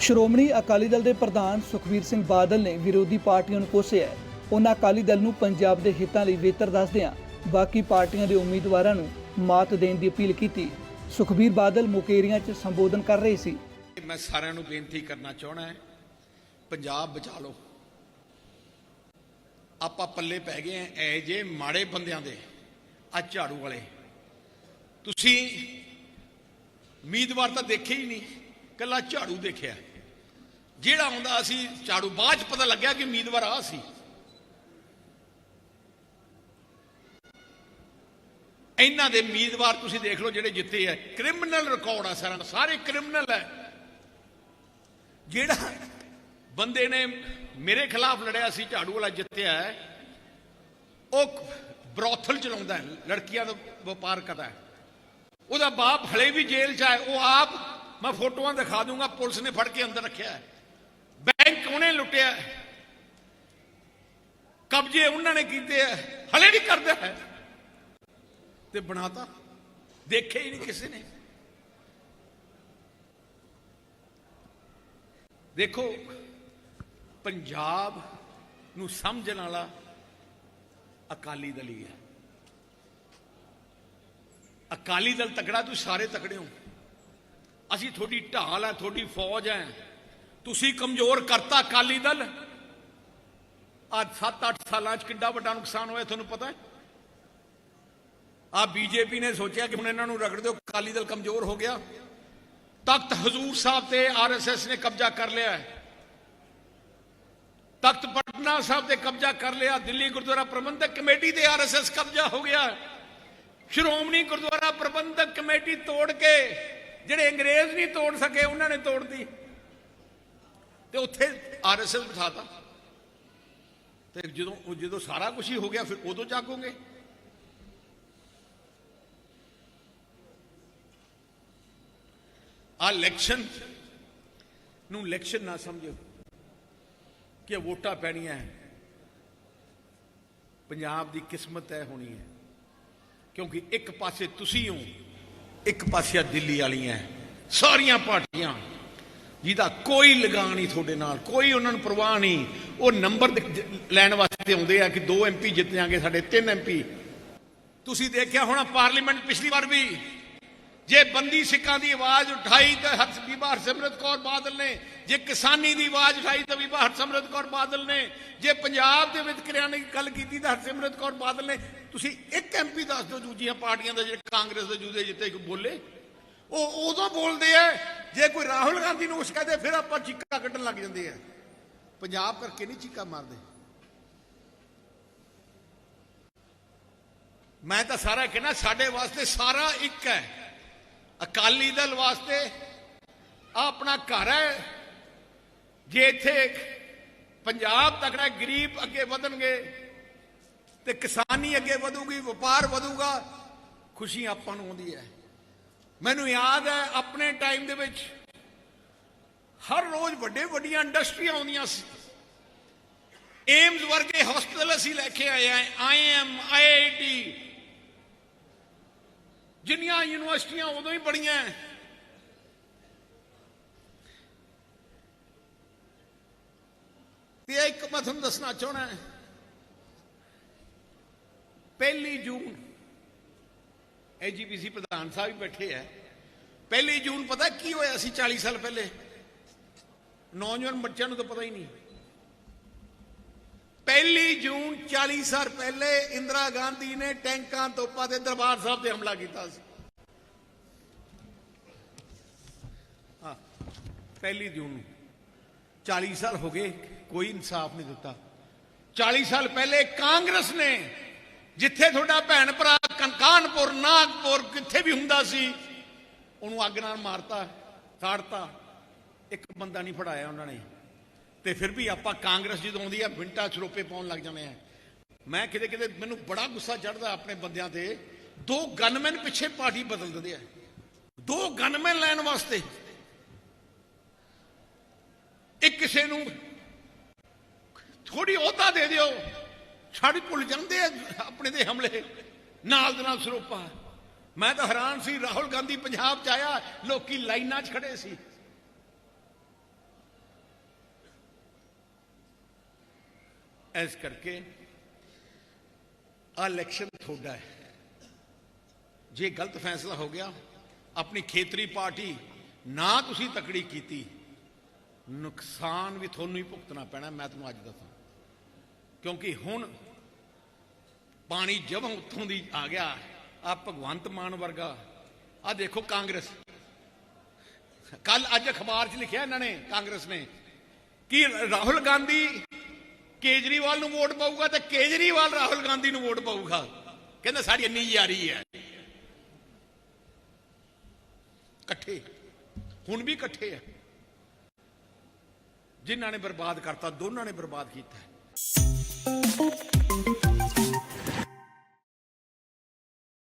ਸ਼੍ਰੋਮਣੀ ਅਕਾਲੀ ਦਲ ਦੇ ਪ੍ਰਧਾਨ ਸੁਖਬੀਰ ਸਿੰਘ ਬਾਦਲ ਨੇ ਵਿਰੋਧੀ ਪਾਰਟੀਆਂ ਨੂੰ ਕੋਸਿਆ ਹੈ। ਉਹਨਾਂ ਅਕਾਲੀ ਦਲ ਨੂੰ ਪੰਜਾਬ ਦੇ ਹਿੱਤਾਂ ਲਈ ਬਿਹਤਰ ਦੱਸਦਿਆਂ ਬਾਕੀ ਪਾਰਟੀਆਂ ਦੇ ਉਮੀਦਵਾਰਾਂ ਨੂੰ ਮਾਤ ਦੇਣ ਦੀ ਅਪੀਲ ਕੀਤੀ। ਸੁਖਬੀਰ ਬਾਦਲ ਮੁਕੇਰੀਆਂ 'ਚ ਸੰਬੋਧਨ ਕਰ ਰਹੇ ਸੀ। ਮੈਂ ਸਾਰਿਆਂ ਨੂੰ ਬੇਨਤੀ ਕਰਨਾ ਚਾਹਣਾ ਹੈ, ਪੰਜਾਬ ਬਚਾ ਲਓ। ਆਪਾਂ ਪੱਲੇ ਪੈ ਗਏ ਐ ਐ ਜੇ ਮਾੜੇ ਬੰਦਿਆਂ ਦੇ ਆ ਝਾੜੂ ਵਾਲੇ। ਤੁਸੀਂ ਉਮੀਦਵਾਰ ਤਾਂ ਦੇਖੇ ਹੀ ਨਹੀਂ, ਕੱਲਾ ਝਾੜੂ ਦੇਖਿਆ। ਜਿਹੜਾ ਆਉਂਦਾ ਸੀ ਝਾੜੂ ਬਾਅਦ ਚ ਪਤਾ ਲੱਗਿਆ ਕਿ ਉਮੀਦਵਾਰ ਆ ਸੀ ਇਹਨਾਂ ਦੇ ਉਮੀਦਵਾਰ ਤੁਸੀਂ ਦੇਖ ਲਓ ਜਿਹੜੇ ਜਿੱਤੇ ਆ ਕ੍ਰਿਮੀਨਲ ਰਿਕਾਰਡ ਆ ਸਾਰਾ ਸਾਰੇ ਕ੍ਰਿਮੀਨਲ ਹੈ ਜਿਹੜਾ ਬੰਦੇ ਨੇ ਮੇਰੇ ਖਿਲਾਫ ਲੜਿਆ ਸੀ ਝਾੜੂ ਵਾਲਾ ਜਿੱਤਿਆ ਹੈ, ਉਹ ਬਰੋਥਲ ਚਲਾਉਂਦਾ ਹੈ ਲੜਕੀਆਂ ਦਾ ਵਪਾਰ ਕਰਦਾ ਹੈ ਉਹਦਾ ਬਾਪ ਹਲੇ ਵੀ ਜੇਲ੍ਹ 'ਚ ਹੈ ਉਹ ਆਪ ਮੈਂ ਫੋਟੋਆਂ ਦਿਖਾ ਦੂੰਗਾ ਪੁਲਿਸ ਨੇ ਫੜ ਕੇ ਅੰਦਰ ਰੱਖਿਆ ਹੈ ਬੈਂਕ ਉਹਨੇ ਲੁੱਟਿਆ ਕਬਜ਼ੇ ਉਹਨਾਂ ਨੇ ਕੀਤੇ ਹੈ। ਹਲੇ ਵੀ ਕਰਦਾ ਹੈ। ਤੇ ਬਣਾਤਾ। ਦੇਖੇ ਹੀ ਨਹੀਂ ਕਿਸੇ ਨੇ। ਦੇਖੋ, ਪੰਜਾਬ ਨੂੰ ਸਮਝਣ ਵਾਲਾ ਅਕਾਲੀ ਦਲ ਹੀ ਹੈ। ਅਕਾਲੀ ਦਲ ਤਕੜਾ, ਤੁਸੀਂ ਸਾਰੇ ਤਕੜੇ ਹੋ। ਅਸੀਂ ਤੁਹਾਡੀ ਢਾਲ ਹੈ, ਤੁਹਾਡੀ ਫੌਜ ਹੈ। ਤੁਸੀਂ ਕਮਜ਼ੋਰ ਕਰਤਾ ਅਕਾਲੀ ਦਲ ਅੱਜ 7-8 ਸਾਲਾਂ 'ਚ ਕਿੰਨਾ ਵੱਡਾ ਨੁਕਸਾਨ ਹੋਇਆ ਤੁਹਾਨੂੰ ਪਤਾ ਹੈ ਆ ਬੀਜੇਪੀ ਨੇ ਸੋਚਿਆ ਕਿ ਹੁਣ ਇਹਨਾਂ ਨੂੰ ਰਗੜ ਦਿਓ ਅਕਾਲੀ ਦਲ ਕਮਜ਼ੋਰ ਹੋ ਗਿਆ ਤਖਤ ਹਜ਼ੂਰ ਸਾਹਿਬ ਤੇ ਆਰਐਸਐਸ ਨੇ ਕਬਜ਼ਾ ਕਰ ਲਿਆ ਹੈ ਤਖਤ ਪਟਨਾ ਸਾਹਿਬ ਤੇ ਕਬਜ਼ਾ ਕਰ ਲਿਆ ਦਿੱਲੀ ਗੁਰਦੁਆਰਾ ਪ੍ਰਬੰਧਕ ਕਮੇਟੀ ਤੇ ਆਰਐਸਐਸ ਕਬਜ਼ਾ ਹੋ ਗਿਆ ਸ਼੍ਰੋਮਣੀ ਗੁਰਦੁਆਰਾ ਪ੍ਰਬੰਧਕ ਕਮੇਟੀ ਤੋੜ ਕੇ ਜਿਹੜੇ ਅੰਗਰੇਜ਼ ਨਹੀਂ ਤੋੜ ਸਕੇ ਉਹਨਾਂ ਨੇ ਤੋੜਦੀ ਤੇ ਉੱਥੇ ਆਰਐਸਐਸ ਬਿਠਾਤਾ। ਤੇ ਜਦੋਂ ਜਦੋਂ ਸਾਰਾ ਕੁਝ ਹੀ ਹੋ ਗਿਆ, ਫਿਰ ਉਦੋਂ ਜਾਗੋਗੇ? ਆ ਇਲੈਕਸ਼ਨ ਨੂੰ ਇਲੈਕਸ਼ਨ ਨਾ ਸਮਝੋ ਕਿ ਵੋਟਾਂ ਪੈਣੀਆਂ ਹੈ। ਪੰਜਾਬ ਦੀ ਕਿਸਮਤ ਤੈਅ ਹੋਣੀ ਹੈ। ਕਿਉਂਕਿ ਇੱਕ ਪਾਸੇ ਤੁਸੀਂ ਹੋ, ਇੱਕ ਪਾਸੇ ਦਿੱਲੀ ਵਾਲੀਆਂ ਸਾਰੀਆਂ ਪਾਰਟੀਆਂ ਜਿਹਦਾ ਕੋਈ ਲਗਾਅ ਨਹੀਂ ਤੁਹਾਡੇ ਨਾਲ, ਕੋਈ ਉਹਨਾਂ ਨੂੰ ਪਰਵਾਹ ਨਹੀਂ। ਉਹ ਨੰਬਰ ਲੈਣ ਵਾਸਤੇ ਆਉਂਦੇ ਆ ਕਿ ਦੋ ਐਮਪੀ ਜਿੱਤ ਜਾਣਗੇ, ਸਾਡੇ ਤਿੰਨ ਐਮਪੀ ਤੁਸੀਂ ਦੇਖਿਆ ਹੋਣਾ ਪਾਰਲੀਮੈਂਟ ਪਿਛਲੀ ਵਾਰ ਵੀ? ਜੇ ਬੰਦੀ ਸਿੱਖਾਂ ਦੀ ਆਵਾਜ਼ ਉਠਾਈ ਤਾਂ ਹਰਸ ਬੀਬਾ ਹਰਸਿਮਰਤ ਕੌਰ ਬਾਦਲ ਨੇ, ਜੇ ਕਿਸਾਨੀ ਦੀ ਆਵਾਜ਼ ਉਠਾਈ ਤਾਂ ਬੀਬਾ ਹਰਸਿਮਰਤ ਕੌਰ ਬਾਦਲ ਨੇ, ਜੇ ਪੰਜਾਬ ਦੇ ਵਿਤਕਰਿਆਂ ਦੀ ਗੱਲ ਕੀਤੀ ਤਾਂ ਹਰਸਿਮਰਤ ਕੌਰ ਬਾਦਲ ਨੇ। ਤੁਸੀਂ ਇੱਕ ਐਮਪੀ ਦੱਸ ਦਿਓ ਦੂਜੀਆਂ ਪਾਰਟੀਆਂ ਦਾ ਜਿਹੜੇ ਕਾਂਗਰਸ ਦੇ ਜੂਦੇ ਜਿੱਤੇ ਕੋਈ ਬੋਲੇ। ਉਹ ਉਦੋਂ ਬੋਲਦੇ ਆ, ਜੇ ਕੋਈ ਰਾਹੁਲ ਗਾਂਧੀ ਨੂੰ ਉਸ ਕਹਦੇ, ਫਿਰ ਆਪਾਂ ਚੀਕਾਂ ਕੱਢਣ ਲੱਗ ਜਾਂਦੇ ਆ। ਪੰਜਾਬ ਕਰਕੇ ਨਹੀਂ ਚੀਕਾਂ ਮਾਰਦੇ। ਮੈਂ ਤਾਂ ਸਾਰਾ ਕਹਿਣਾ ਸਾਡੇ ਵਾਸਤੇ ਸਾਰਾ ਇੱਕ ਹੈ। ਅਕਾਲੀ ਦਲ ਵਾਸਤੇ ਆਹ ਆਪਣਾ ਘਰ ਹੈ। ਜੇ ਇੱਥੇ ਪੰਜਾਬ ਤਕੜਾ ਗਰੀਬ ਅੱਗੇ ਵਧਣਗੇ ਤੇ ਕਿਸਾਨੀ ਅੱਗੇ ਵਧੂਗੀ, ਵਪਾਰ ਵਧੂਗਾ ਖੁਸ਼ੀ ਆਪਾਂ ਨੂੰ ਆਉਂਦੀ ਹੈ ਮੈਨੂੰ ਯਾਦ ਹੈ ਆਪਣੇ ਟਾਈਮ ਦੇ ਵਿੱਚ ਹਰ ਰੋਜ਼ ਵੱਡੇ ਵੱਡੀਆਂ ਇੰਡਸਟਰੀਆਂ ਆਉਂਦੀਆਂ ਸੀ। ਏਮਸ ਵਰਗੇ ਹਸਪਤਾਲ ਅਸੀਂ ਲੈ ਕੇ ਆਏ ਆ ਆਈਐਮ ਆਈਆਈਟੀ ਜਿੰਨੀਆਂ ਯੂਨੀਵਰਸਿਟੀਆਂ ਉਦੋਂ ਹੀ ਬੜੀਆਂ ਤੇ ਇੱਕ ਮੈਂ ਤੁਹਾਨੂੰ ਦੱਸਣਾ ਚਾਹਣਾ ਪਹਿਲੀ ਜੂਨ ਐਜੀਪੀਸੀ ਪ੍ਰਧਾਨ ਸਾਹਿਬ ਵੀ ਬੈਠੇ ਆ। ਪਹਿਲੀ ਜੂਨ ਪਤਾ ਕੀ ਹੋਇਆ ਸੀ 40 ਸਾਲ ਪਹਿਲੇ? ਨੌਜਵਾਨ ਬੱਚਿਆਂ ਨੂੰ ਤਾਂ ਪਤਾ ਹੀ ਨਹੀਂ। ਪਹਿਲੀ ਜੂਨ 40 ਸਾਲ ਪਹਿਲੇ ਇੰਦਰਾ ਗਾਂਧੀ ਨੇ ਟੈਂਕਾਂ ਤੋਪਾਂ ਤੇ ਦਰਬਾਰ ਸਾਹਿਬ ਤੇ ਹਮਲਾ ਕੀਤਾ ਸੀ। ਹਾਂ, ਪਹਿਲੀ ਜੂਨ ਨੂੰ। 40 ਸਾਲ ਹੋ ਗਏ, ਕੋਈ ਇਨਸਾਫ ਨਹੀਂ ਦਿੱਤਾ। 40 ਸਾਲ ਪਹਿਲੇ ਕਾਂਗਰਸ ਨੇ ਜਿੱਥੇ ਤੁਹਾਡਾ ਭੈਣ ਭਰਾ ਕਾਨਪੁਰ, ਨਾਗਪੁਰ ਕਿੱਥੇ ਵੀ ਹੁੰਦਾ ਸੀ, ਉਹਨੂੰ ਅੱਗ ਨਾਲ ਮਾਰਤਾ, ਸਾੜਤਾ, ਇੱਕ ਬੰਦਾ ਨਹੀਂ ਫੜਾਇਆ ਉਹਨਾਂ ਨੇ। ਤੇ ਫਿਰ ਵੀ ਆਪਾਂ ਕਾਂਗਰਸ ਜਦੋਂ ਆਉਂਦੀ ਆ, ਮਿੰਟਾਂ ਸਰੋਪੇ ਪਾਉਣ ਲੱਗ ਜਾਂਦੇ ਆ। ਮੈਂ ਕਿਤੇ ਕਿਤੇ ਮੈਨੂੰ ਬੜਾ ਗੁੱਸਾ ਚੜਦਾ ਆਪਣੇ ਬੰਦਿਆਂ ਤੇ। ਦੋ ਗਨਮੈਨ ਪਿੱਛੇ ਪਾਰਟੀ ਬਦਲ ਦਿੰਦੇ ਆ। ਦੋ ਗਨਮੈਨ ਲੈਣ ਵਾਸਤੇ। ਇੱਕ ਕਿਸੇ ਨੂੰ ਥੋੜੀ ਅਹੁਦਾ ਦੇ ਦਿਓ। ਛਾੜੀ ਭੁੱਲ ਜਾਂਦੇ ਆ ਆਪਣੇ ਦੇ ਹਮਲੇ। ਨਾਲ ਦੇ ਨਾਲ ਸਰੋਪਾ। ਮੈਂ ਤਾਂ ਹੈਰਾਨ ਸੀ, ਰਾਹੁਲ ਗਾਂਧੀ ਪੰਜਾਬ ਚ ਆਇਆ, ਲੋਕੀ ਲਾਈਨਾਂ 'ਚ ਖੜੇ ਸੀ। ਇਸ ਕਰਕੇ ਆ ਇਲੈਕਸ਼ਨ ਥੋੜਾ ਹੈ। ਜੇ ਗਲਤ ਫੈਸਲਾ ਹੋ ਗਿਆ, ਆਪਣੀ ਖੇਤਰੀ ਪਾਰਟੀ ਨਾ ਤੁਸੀਂ ਤਕੜੀ ਕੀਤੀ, ਨੁਕਸਾਨ ਵੀ ਤੁਹਾਨੂੰ ਹੀ ਭੁਗਤਣਾ ਪੈਣਾ, ਮੈਂ ਤੁਹਾਨੂੰ ਅੱਜ ਦੱਸਾਂ। ਕਿਉਂਕਿ ਹੁਣ ਪਾਣੀ ਜਦੋਂ ਉੱਥੋਂ ਦੀ ਆ ਗਿਆ। ਆ ਭਗਵੰਤ ਮਾਨ ਵਰਗਾ। ਆ ਦੇਖੋ ਕਾਂਗਰਸ। ਕੱਲ ਅੱਜ ਅਖਬਾਰ 'ਚ ਲਿਖਿਆ ਇਹਨਾਂ ਨੇ, ਕਾਂਗਰਸ ਨੇ, ਕਿ ਰਾਹੁਲ ਗਾਂਧੀ ਕੇਜਰੀਵਾਲ ਨੂੰ ਵੋਟ ਪਾਊਗਾ ਤੇ ਕੇਜਰੀਵਾਲ ਰਾਹੁਲ ਗਾਂਧੀ ਨੂੰ ਵੋਟ ਪਾਊਗਾ। ਕਹਿੰਦਾ ਸਾਡੀ ਇੰਨੀ ਯਾਰੀ ਹੈ। ਇਕੱਠੇ। ਹੁਣ ਵੀ ਇਕੱਠੇ ਆ। ਜਿਨ੍ਹਾਂ ਨੇ ਬਰਬਾਦ ਕਰਤਾ, ਦੋਨਾਂ ਨੇ ਬਰਬਾਦ ਕੀਤਾ।